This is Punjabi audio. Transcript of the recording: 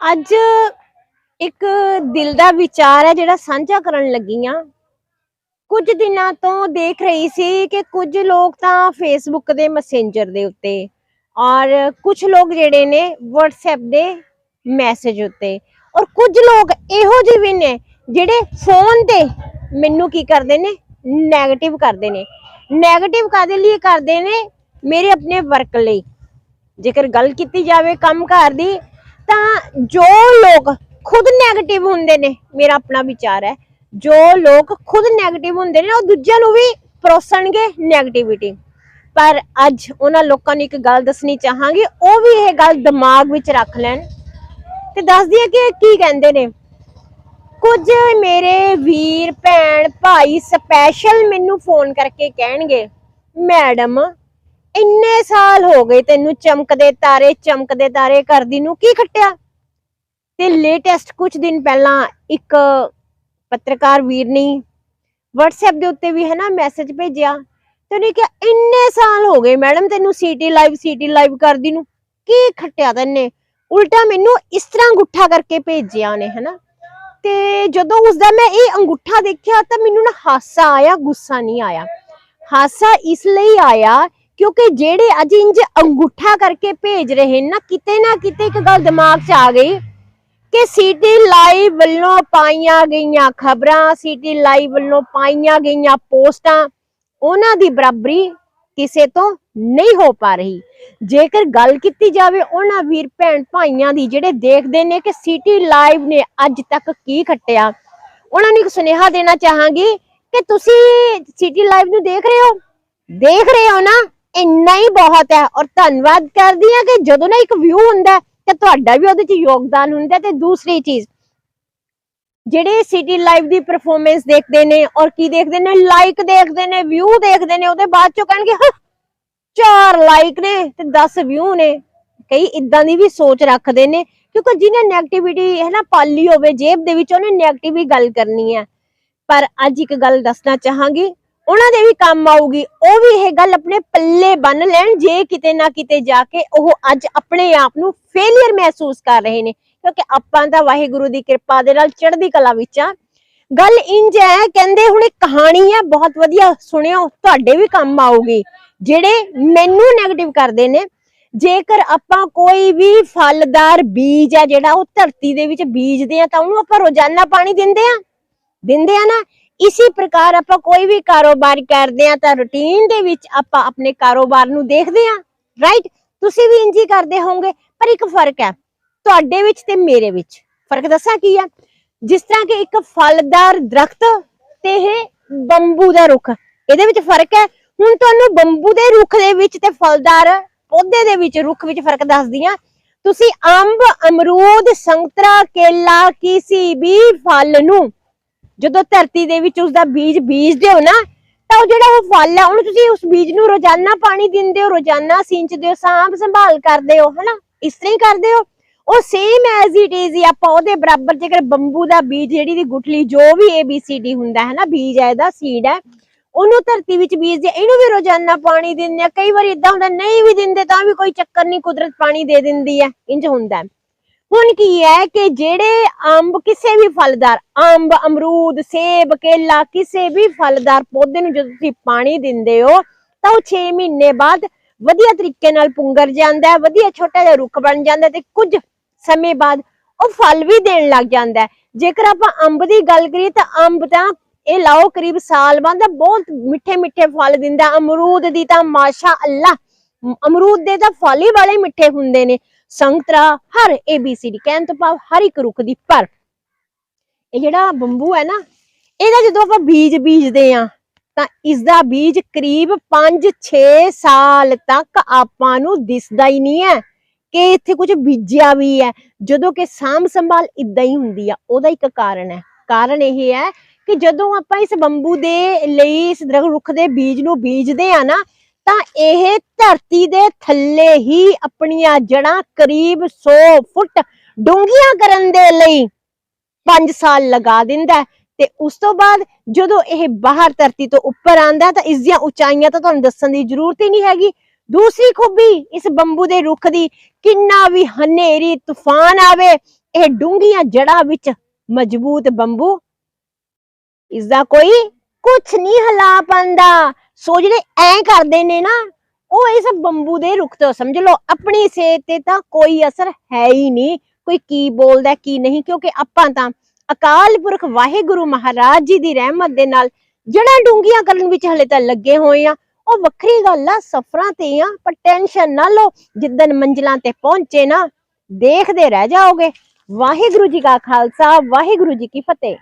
ਅੱਜ ਇੱਕ ਦਿਲ ਦਾ ਵਿਚਾਰ ਹੈ ਜਿਹੜਾ ਸਾਂਝਾ ਕਰਨ ਲੱਗੀ ਆ ਕੁਝ ਦਿਨਾਂ ਤੋਂ ਦੇਖ ਰਹੀ ਸੀ ਕਿ ਕੁਝ ਲੋਕ ਤਾਂ ਫੇਸਬੁੱਕ ਦੇ ਮੈਸੇਂਜਰ ਦੇ ਉੱਤੇ ਔਰ ਕੁਝ ਲੋਕ ਜਿਹੜੇ ਨੇ WhatsApp ਦੇ ਮੈਸੇਜ ਉੱਤੇ ਔਰ ਕੁਝ ਲੋਕ ਇਹੋ ਜਿਹੇ ਵੀ ਨੇ ਜਿਹੜੇ ਫੋਨ ਤੇ ਮੈਨੂੰ ਕੀ ਕਰਦੇ ਨੇ? 네ਗੇਟਿਵ ਕਰਦੇ ਨੇ। 네ਗੇਟਿਵ ਕਾਦੇ ਲਈ ਕਰਦੇ ਨੇ? ਮੇਰੇ ਆਪਣੇ ਵਰਕ ਲਈ। ਜੇਕਰ ਗੱਲ ਕੀਤੀ ਜਾਵੇ ਕੰਮ ਕੰਮਕਾਰ ਦੀ ਤਾਂ ਜੋ ਲੋਕ ਖੁਦ 네ਗੇਟਿਵ ਹੁੰਦੇ ਨੇ, ਮੇਰਾ ਆਪਣਾ ਵਿਚਾਰ ਹੈ, ਜੋ ਲੋਕ ਖੁਦ ਨੈਗੇਟਿਵ ਹੁੰਦੇ ਨੇ, ਉਹ ਦੂਜਿਆਂ ਨੂੰ ਵੀ ਪਰੋਸਣਗੇ 네ਗੇਟਿਵਿਟੀ ਪਰ ਅੱਜ ਉਹਨਾਂ ਲੋਕਾਂ ਨੂੰ ਇੱਕ ਗੱਲ ਦੱਸਣੀ ਚਾਹਾਂਗੀ, ਉਹ ਵੀ ਇਹ ਗੱਲ ਦਿਮਾਗ ਵਿੱਚ ਰੱਖ ਲੈਣ ਤੇ ਦੱਸਦੀ ਹੈ ਕਿ ਕੀ ਕਹਿੰਦੇ ਨੇ। ਕੁਝ ਮੇਰੇ ਵੀਰ, ਭੈਣ, ਭਾਈ ਸਪੈਸ਼ਲ ਮੈਨੂੰ ਫੋਨ ਕਰਕੇ ਕਹਿਣਗੇ ਮੈਡਮ ਇੰਨੇ ਸਾਲ ਹੋ ਗਏ ਤੈਨੂੰ ਚਮਕਦੇ ਤਾਰੇ ਚਮਕਦੇ ਤਾਰੇ ਕਰਦੀ ਨੂੰ ਕੀ ਖੱਟਿਆ? ਤੇ ਲੇਟੈਸਟ ਕੁਝ ਦਿਨ ਪਹਿਲਾਂ ਇੱਕ ਪੱਤਰਕਾਰ ਵੀਰ ਨੇ WhatsApp ਦੇ ਉੱਤੇ ਵੀ ਹੈ ਨਾ ਮੈਸੇਜ ਭੇਜਿਆ ਤੇ ਉਹਨੇ ਕਿਹਾ, ਇੰਨੇ ਸਾਲ ਹੋ ਗਏ ਮੈਡਮ ਤੈਨੂੰ ਸੀਟੀ ਲਾਈਵ ਸੀਟੀ ਲਾਈਵ ਕਰਦੀ ਨੂੰ, ਕੀ ਖੱਟਿਆ ਤੈਨੇ? ਉਲਟਾ ਮੈਨੂੰ ਇਸ ਤਰ੍ਹਾਂ ਅੰਗੂਠਾ ਕਰਕੇ ਭੇਜਿਆ ਉਹਨੇ ਹੈ ਨਾ ਤੇ ਜਦੋਂ ਉਸਦਾ ਮੈਂ ਇਹ ਅੰਗੂਠਾ ਦੇਖਿਆ ਤਾਂ ਮੈਨੂੰ ਨਾ ਹਾਸਾ ਆਇਆ, ਗੁੱਸਾ ਨਹੀਂ ਆਇਆ। ਹਾਸਾ ਇਸ ਲਈ ਆਇਆ ਕਿਉਂਕਿ ਜਿਹੜੇ ਅੱਜ ਇੰਜ ਅੰਗੂਠਾ ਕਰਕੇ ਭੇਜ ਰਹੇ ਨਾ ਕਿਤੇ ਨਾ ਕਿਤੇ ਇੱਕ ਗੱਲ ਦਿਮਾਗ 'ਚ ਆ ਗਈ ਕਿ ਸਿਟੀ ਲਾਈਵ ਵੱਲੋਂ ਪਾਈਆਂ ਗਈਆਂ ਖਬਰਾਂ, ਸਿਟੀ ਲਾਈਵ ਵੱਲੋਂ ਪਾਈਆਂ ਗਈਆਂ ਪੋਸਟਾਂ, ਉਹਨਾਂ ਦੀ ਬਰਾਬਰੀ ਕਿਸੇ ਤੋਂ ਨਹੀਂ ਹੋ ਪਾ ਰਹੀ। ਜੇਕਰ ਗੱਲ ਕੀਤੀ ਜਾਵੇ ਉਹਨਾਂ ਵੀਰ ਭੈਣ ਭਾਈਆਂ ਦੀ, ਜਿਹੜੇ ਦੇਖਦੇ ਨੇ ਕਿ ਸਿਟੀ ਲਾਈਵ ਨੇ ਅੱਜ ਤੱਕ ਕੀ ਖੱਟਿਆ, ਉਹਨਾਂ ਨੂੰ ਇੱਕ ਸੁਨੇਹਾ ਦੇਣਾ ਚਾਹਾਂਗੀ ਕਿ ਤੁਸੀਂ ਸਿਟੀ ਲਾਈਵ ਨੂੰ ਦੇਖ ਰਹੇ ਹੋ? ਦੇਖ ਰਹੇ ਹੋ ਨਾ? ਇੰਨਾ ਹੀ ਬਹੁਤ ਹੈ ਔਰ ਧੰਨਵਾਦ ਕਰਦੀ ਹਾਂ ਕਿ ਜਦੋਂ ਨਾ ਇੱਕ ਵਿਊ ਹੁੰਦਾ ਹੈ, ਤੇ ਤੁਹਾਡਾ ਵੀ ਉਹਦੇ 'ਚ ਯੋਗਦਾਨ ਹੁੰਦਾ ਤੇ ਦੂਸਰੀ ਚੀਜ਼ ਜਿਹੜੇ ਸਿਟੀ ਲਾਈਵ ਦੀ ਪਰਫਾਰਮੈਂਸ ਦੇਖਦੇ ਨੇ ਔਰ ਕੀ ਦੇਖਦੇ ਨੇ ਲਾਈਕ ਦੇਖਦੇ ਨੇ ਵਿਊ ਦੇਖਦੇ ਨੇ ਉਹਦੇ ਬਾਅਦ ਚੋਂ ਕਹਿਣਗੇ ਹਾਂ ਚਾਰ ਲਾਈਕ ਨੇ ਤੇ 10 ਵਿਊ ਨੇ। ਕਈ ਇਦਾਂ ਦੀ ਵੀ ਸੋਚ ਰੱਖਦੇ ਨੇ ਕਿਉਂਕਿ ਜਿਹਨੇ 네ਗੇਟਿਵਿਟੀ ਹੈ ਨਾ ਪਾਲੀ ਹੋਵੇ ਜੇਬ ਦੇ ਵਿੱਚ ਉਹਨੇ 네ਗੇਟਿਵ ਹੀ ਗੱਲ ਕਰਨੀ ਹੈ। ਪਰ ਅੱਜ ਇੱਕ ਗੱਲ ਦੱਸਣਾ ਚਾਹਾਂਗੀ ਉਹਨਾਂ ਦੇ ਵੀ ਕੰਮ ਆਊਗੀ, ਉਹ ਵੀ ਇਹ ਗੱਲ ਆਪਣੇ ਪੱਲੇ ਬੰਨ ਲੈਣ, ਜੇ ਕਿਤੇ ਨਾ ਕਿਤੇ ਜਾ ਕੇ ਉਹ ਅੱਜ ਆਪਣੇ ਆਪ ਨੂੰ ਫੇਲਿਅਰ ਮਹਿਸੂਸ ਕਰ ਰਹੇ ਨੇ, ਕਿਉਂਕਿ ਆਪਾਂ ਤਾਂ ਵਾਹਿਗੁਰੂ ਦੀ ਕਿਰਪਾ ਦੇ ਨਾਲ ਚੜ੍ਹਦੀ ਕਲਾ ਵਿੱਚ ਆ। ਗੱਲ ਇੰਜ ਹੈ, ਕਹਿੰਦੇ ਹੁਣ ਇੱਕ ਕਹਾਣੀ ਹੈ ਬਹੁਤ ਵਧੀਆ ਸੁਣਿਓ, ਤੁਹਾਡੇ ਵੀ ਕੰਮ ਆਊਗੀ, ਜਿਹੜੇ ਮੈਨੂੰ 네ਗੇਟਿਵ ਕਰਦੇ ਨੇ। ਜੇਕਰ ਆਪਾਂ ਕੋਈ ਵੀ ਫਲਦਾਰ ਬੀਜ ਹੈ ਜਿਹੜਾ ਉਹ ਧਰਤੀ ਦੇ ਵਿੱਚ ਬੀਜਦੇ ਆ, ਤਾਂ ਉਹਨੂੰ ਆਪਾਂ ਰੋਜ਼ਾਨਾ ਪਾਣੀ ਦਿੰਦੇ ਆ। ਦਿੰਦੇ ਆ ਨਾ ਇਸੇ ਪ੍ਰਕਾਰ ਆਪਾਂ ਕੋਈ ਵੀ ਕਾਰੋਬਾਰ ਕਰਦੇ ਆ ਤਾਂ ਰੁਟੀਨ ਦੇ ਵਿੱਚ ਆਪਾਂ ਆਪਣੇ ਕਾਰੋਬਾਰ ਨੂੰ ਦੇਖਦੇ ਆ ਰਾਈਟ ਤੁਸੀਂ ਵੀ ਇੰਜ ਹੀ ਕਰਦੇ ਹੋਵੋਗੇ, ਪਰ ਇੱਕ ਫ਼ਰਕ ਹੈ, ਤੁਹਾਡੇ ਵਿੱਚ ਤੇ ਮੇਰੇ ਵਿੱਚ। ਫ਼ਰਕ ਦੱਸਾਂ ਕੀ ਹੈ ਜਿਸ ਤਰ੍ਹਾਂ ਕਿ ਇੱਕ ਫਲਦਾਰ ਦਰਖਤ ਤੇ ਇਹ ਬੰਬੂ ਦਾ ਰੁੱਖ, ਇਹਦੇ ਵਿੱਚ ਫ਼ਰਕ ਹੈ? ਹੁਣ ਤੁਹਾਨੂੰ ਬੰਬੂ ਦੇ ਰੁੱਖ ਦੇ ਵਿੱਚ ਤੇ ਫਲਦਾਰ ਪੌਦੇ ਦੇ ਵਿੱਚ ਰੁੱਖ ਵਿੱਚ ਫ਼ਰਕ ਦੱਸਦੀ ਆ ਤੁਸੀਂ ਅੰਬ, ਅਮਰੂਦ, ਸੰਤਰਾ, ਕੇਲਾ, ਕਿਸੇ ਵੀ ਫਲ ਨੂੰ ਜਦੋਂ ਧਰਤੀ ਦੇ ਵਿੱਚ ਉਸ ਦਾ ਬੀਜ ਬੀਜਦੇ ਹੋ ਨਾ, ਤਾਂ ਉਹ ਜਿਹੜਾ ਉਹ ਫਲ ਹੈ ਉਹਨੂੰ ਤੁਸੀਂ ਉਸ ਬੀਜ ਨੂੰ ਰੋਜ਼ਾਨਾ ਪਾਣੀ ਦਿੰਦੇ ਹੋ, ਰੋਜ਼ਾਨਾ ਸਿੰਚਦੇ ਹੋ, ਸਾਂਭ ਸੰਭਾਲ ਕਰਦੇ ਹੋ, ਹਨਾ? ਇਸ ਤਰ੍ਹਾਂ ਹੀ ਕਰਦੇ ਹੋ। ਉਹ ਸੇਮ ਐਜ਼ ਇਟ ਇਜ਼ ਹੀ ਆਪਾਂ ਉਹਦੇ ਬਰਾਬਰ ਜੇਕਰ ਬੰਬੂ ਦਾ ਬੀਜ, ਜਿਹੜੀ ਦੀ ਗੁਠਲੀ, ਜੋ ਵੀ ABCD ਹੁੰਦਾ ਹੈ ਨਾ ਬੀਜ ਹੈ, ਇਹਦਾ ਸੀਡ ਹੈ, ਉਹਨੂੰ ਧਰਤੀ ਵਿੱਚ ਬੀਜਦੇ, ਇਹਨੂੰ ਵੀ ਰੋਜ਼ਾਨਾ ਪਾਣੀ ਦਿੰਦੇ ਆ। ਕਈ ਵਾਰੀ ਇਦਾਂ ਹੁੰਦਾ, ਨਹੀਂ ਵੀ ਦਿੰਦੇ, ਤਾਂ ਵੀ ਕੋਈ ਚੱਕਰ ਨਹੀਂ, ਕੁਦਰਤ ਪਾਣੀ ਦੇ ਦਿੰਦੀ ਹੈ ਇੰਜ ਹੁੰਦਾ ਹੁਣ ਕੀ ਹੈ ਕਿ ਜਿਹੜੇ ਅੰਬ ਕਿਸੇ ਵੀ ਫਲਦਾਰ, ਅੰਬ, ਅਮਰੂਦ, ਸੇਬ, ਕੇਲਾ ਕਿਸੇ ਵੀ ਫਲਦਾਰ ਪੌਦੇ ਨੂੰ ਜਦੋਂ ਤੁਸੀਂ ਪਾਣੀ ਦਿੰਦੇ ਹੋ, ਤਾਂ ਉਹ 6 ਮਹੀਨੇ ਬਾਅਦ ਵਧੀਆ ਤਰੀਕੇ ਨਾਲ ਪੁੰਗਰ ਜਾਂਦਾ ਹੈ, ਵਧੀਆ ਛੋਟਾ ਜਿਹਾ ਰੁੱਖ ਬਣ ਜਾਂਦਾ ਤੇ ਕੁਝ ਸਮੇਂ ਬਾਅਦ ਉਹ ਫਲ ਵੀ ਦੇਣ ਲੱਗ ਜਾਂਦਾ ਜੇਕਰ ਆਪਾਂ ਅੰਬ ਦੀ ਗੱਲ ਕਰੀਏ ਤਾਂ ਅੰਬ ਤਾਂ ਇਹ ਲਾਓ ਕਰੀਬ ਸਾਲ ਬਾਅਦ ਬਹੁਤ ਮਿੱਠੇ ਮਿੱਠੇ ਫਲ ਦਿੰਦਾ ਅਮਰੂਦ ਦੀ ਤਾਂ ਮਾਸ਼ਾ ਅੱਲਾ, ਅਮਰੂਦ ਦੇ ਤਾਂ ਫਲ ਹੀ ਵਾਲੇ ਮਿੱਠੇ ਹੁੰਦੇ ਨੇ। ਸੰਤਰਾ, ਹਰ ABCD ਕਹਿਣ ਤੋਂ ਭਾਵ ਹਰ ਇੱਕ ਰੁੱਖ ਦੀ ਪਰ ਇਹ ਜਿਹੜਾ ਬੰਬੂ ਹੈ ਨਾ, ਇਹਦਾ ਜਦੋਂ ਆਪਾਂ ਬੀਜ ਬੀਜਦੇ ਆ ਤਾਂ ਇਸ ਦਾ ਬੀਜ ਕਰੀਬ 5-6 ਸਾਲ ਤੱਕ ਆਪਾਂ ਨੂੰ ਦਿਸਦਾ ਹੀ ਨਹੀਂ ਹੈ ਕਿ ਇੱਥੇ ਕੁਝ ਬੀਜਿਆ ਵੀ ਹੈ। ਜਦੋਂ ਕਿ ਸਾਂਭ ਸੰਭਾਲ ਇਦਾਂ ਹੀ ਹੁੰਦੀ ਆ, ਉਹਦਾ ਇੱਕ ਕਾਰਨ ਹੈ। ਕਾਰਨ ਇਹ ਹੈ ਕਿ ਜਦੋਂ ਆਪਾਂ ਇਸ ਬੰਬੂ ਦੇ ਲਈ, ਇਸ ਦਰਖਤ ਰੁੱਖ ਦੇ ਬੀਜ ਨੂੰ ਬੀਜਦੇ ਆ ਨਾ ਤਾਂ ਇਹ ਧਰਤੀ ਦੇ ਥੱਲੇ ਹੀ ਆਪਣੀਆਂ ਜੜਾਂ ਕਰੀਬ 100 ਫੁੱਟ ਡੂੰਘੀਆਂ ਕਰਨ ਦੇ ਲਈ 5 ਸਾਲ ਲਗਾ ਦਿੰਦਾ ਤੇ ਉਸ ਤੋਂ ਬਾਅਦ ਜਦੋਂ ਇਹ ਬਾਹਰ ਧਰਤੀ ਤੋਂ ਉੱਪਰ ਆਂਦਾ ਤਾਂ ਇਸ ਦੀਆਂ ਉਚਾਈਆਂ ਤਾਂ ਤੁਹਾਨੂੰ ਦੱਸਣ ਦੀ ਜ਼ਰੂਰਤ ਹੀ ਨਹੀਂ ਹੈਗੀ। ਦੂਸਰੀ ਖੂਬੀ ਇਸ ਬੰਬੂ ਦੇ ਰੁੱਖ ਦੀ ਕਿੰਨਾ ਵੀ ਹਨੇਰੀ ਤੂਫਾਨ ਆਵੇ, ਇਹ ਡੂੰਘੀਆਂ ਜੜ੍ਹਾਂ ਵਿੱਚ ਮਜ਼ਬੂਤ ਬੰਬੂ। ਇਸ ਦਾ ਕੋਈ ਕੁਛ ਨਹੀਂ ਹਿਲਾ ਪਾਂਦਾ ਸੋ ਜਿਹੜੇ ਐ ਕਰਦੇ ਨੇ ਨਾ, ਉਹ ਇਸ ਬੰਬੂ ਦੇ ਰੁੱਖ ਤੋਂ ਸਮਝ ਲਓ, ਆਪਣੀ ਸਿਹਤ ਤੇ ਤਾਂ ਕੋਈ ਅਸਰ ਹੈ ਹੀ ਨਹੀਂ। ਕੋਈ ਕੀ ਬੋਲਦਾ, ਕੀ ਨਹੀਂ, ਕਿਉਂਕਿ ਆਪਾਂ ਤਾਂ ਅਕਾਲ ਪੁਰਖ ਵਾਹਿਗੁਰੂ ਮਹਾਰਾਜ ਜੀ ਦੀ ਰਹਿਮਤ ਦੇ ਨਾਲ ਜੜ੍ਹਾਂ ਡੂੰਘੀਆਂ ਕਰਨ ਵਿੱਚ ਹਲੇ ਤਾਂ ਲੱਗੇ ਹੋਏ ਆ। ਉਹ ਵੱਖਰੀ ਗੱਲ ਆ, ਸਫਰਾਂ ਤੇ ਆ, ਪਰ ਟੈਨਸ਼ਨ ਨਾ ਲਓ ਜਿੱਦਨ ਮੰਜ਼ਿਲਾਂ ਤੇ ਪਹੁੰਚੇ ਨਾ, ਦੇਖਦੇ ਰਹਿ ਜਾਓਗੇ। ਵਾਹਿਗੁਰੂ ਜੀ ਕਾ ਖਾਲਸਾ, ਵਾਹਿਗੁਰੂ ਜੀ ਕੀ ਫਤਿਹ।